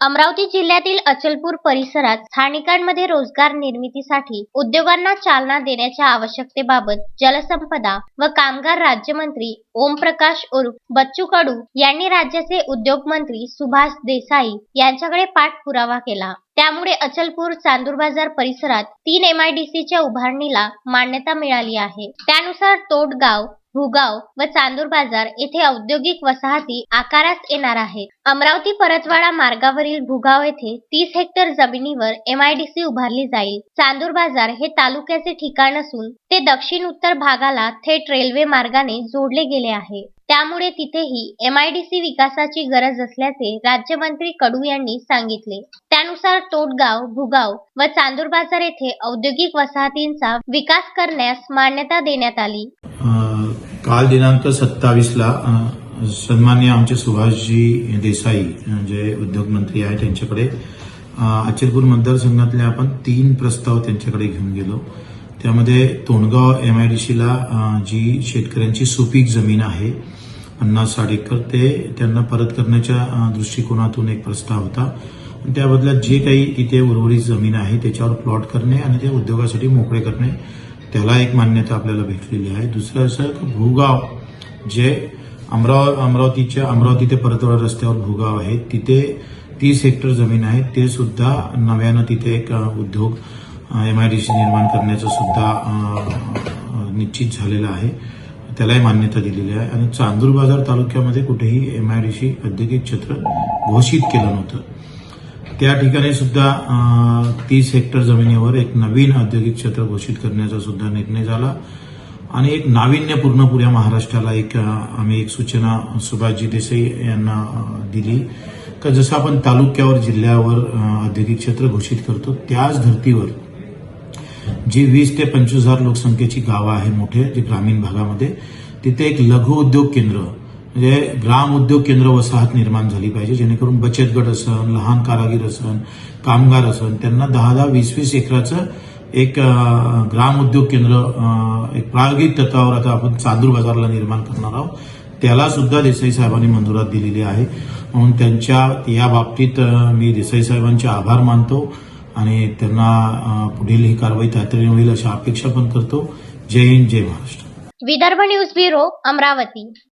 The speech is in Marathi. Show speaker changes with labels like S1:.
S1: अमरावती जिल्ह्यातील अचलपूर परिसरात स्थानिकांमध्ये रोजगार निर्मितीसाठी उद्योगांना चालना देण्याच्या आवश्यकतेबाबत जलसंपदा व कामगार राज्यमंत्री ओमप्रकाश उर्फ बच्चू कडू यांनी राज्याचे उद्योग मंत्री सुभाष देसाई यांच्याकडे पाठपुरावा केला. त्यामुळे अचलपूर चांदूर बाजार परिसरात तीन एमआयडीसीच्या उभारणीला मान्यता मिळाली आहे. त्यानुसार तोडगाव भुगाव व चांदूर बाजार येथे औद्योगिक वसाहती आकारास येणार आहेत. अमरावती परतवाडा मार्गावरील भुगाव येथे तीस हेक्टर जमिनीवर एमआयडीसी उभारली जाईल. चांदूर बाजार हे तालुक्याचे ठिकाण असून ते दक्षिण उत्तर भागाला थेट रेल्वे मार्गाने जोडले गेले आहे. त्यामुळे तिथेही एमआयडीसी विकासाची गरज असल्याचे राज्यमंत्री कडू यांनी सांगितले. त्यानुसार तोटगाव भुगाव व चांदूर बाजार येथे औद्योगिक वसाहतींचा विकास करण्यास मान्यता देण्यात आली.
S2: काल दिनांक सत्तावीसला सन्मान्य आमचे सुभाषजी देसाई जे उद्योगमंत्री आहे त्यांच्याकडे अचलपूर मतदारसंघातले आपण तीन प्रस्ताव त्यांच्याकडे घेऊन गेलो. त्यामध्ये तोंडगाव एम आय डी सीला जी शेतकऱ्यांची सुपीक जमीन आहे पन्नास साठ एकर ते त्यांना परत करण्याच्या दृष्टिकोनातून एक प्रस्ताव होता. त्याबदल्यात त्या बदल्यात जे काही तिथे उर्वरित जमीन आहे त्याच्यावर प्लॉट करणे आणि ते उद्योगासाठी मोकळे करणे त्याला एक मान्यता आपल्याला भेटलेली आहे. दुसरं असं की भूगाव जे अमराव अमरावतीच्या अमरावती ते परतवाडा रस्त्यावर भूगाव आहे तिथे तीस हेक्टर जमीन आहे. ते सुद्धा नव्यानं तिथे एक उद्योग एमआयडीसी निर्माण करण्याचं सुद्धा निश्चित झालेलं आहे. त्यालाही मान्यता दिलेली आहे. आणि चांदूर बाजार तालुक्यामध्ये कुठेही एमआयडीसी औद्योगिक क्षेत्र घोषित केलं नव्हतं. त्या ठिकाणी सुद्धा तीस हेक्टर जमिनीवर एक नवीन औद्योगिक क्षेत्र घोषित करण्याचा सुद्धा निर्णय झाला. आणि एक नाविन्यपूर्ण पुऱ्या महाराष्ट्राला एक आम्ही एक सूचना सुभाषजी देसाई यांना दिली का जसं आपण तालुक्यावर जिल्ह्यावर औद्योगिक क्षेत्र घोषित करतो त्याच धर्तीवर जी वीस ते पंचवीस हजार लोकसंख्येची गावं आहे मोठे जे ग्रामीण भागामध्ये तिथे एक लघु उद्योग केंद्र म्हणजे ग्राम उद्योग केंद्र वसाहत निर्माण झाली पाहिजे जेणेकरून बचत गट असन लहान कारागीर असन कामगार असन त्यांना दहा दहा वीस वीस एकराचं एक ग्राम उद्योग केंद्र एक प्रायोगिक तत्वावर आता आपण चांदूर बाजारला निर्माण करणार आहोत. त्याला सुद्धा देसाई साहेबांनी मंजुरात दिलेली आहे. म्हणून त्यांच्या या बाबतीत मी देसाई साहेबांचे आभार मानतो आणि त्यांना पुढील ही कारवाई तातडीने होईल अशी अपेक्षा पण करतो. जय हिंद जय Maharashtra.
S1: Vidarbha news bureau Amravati.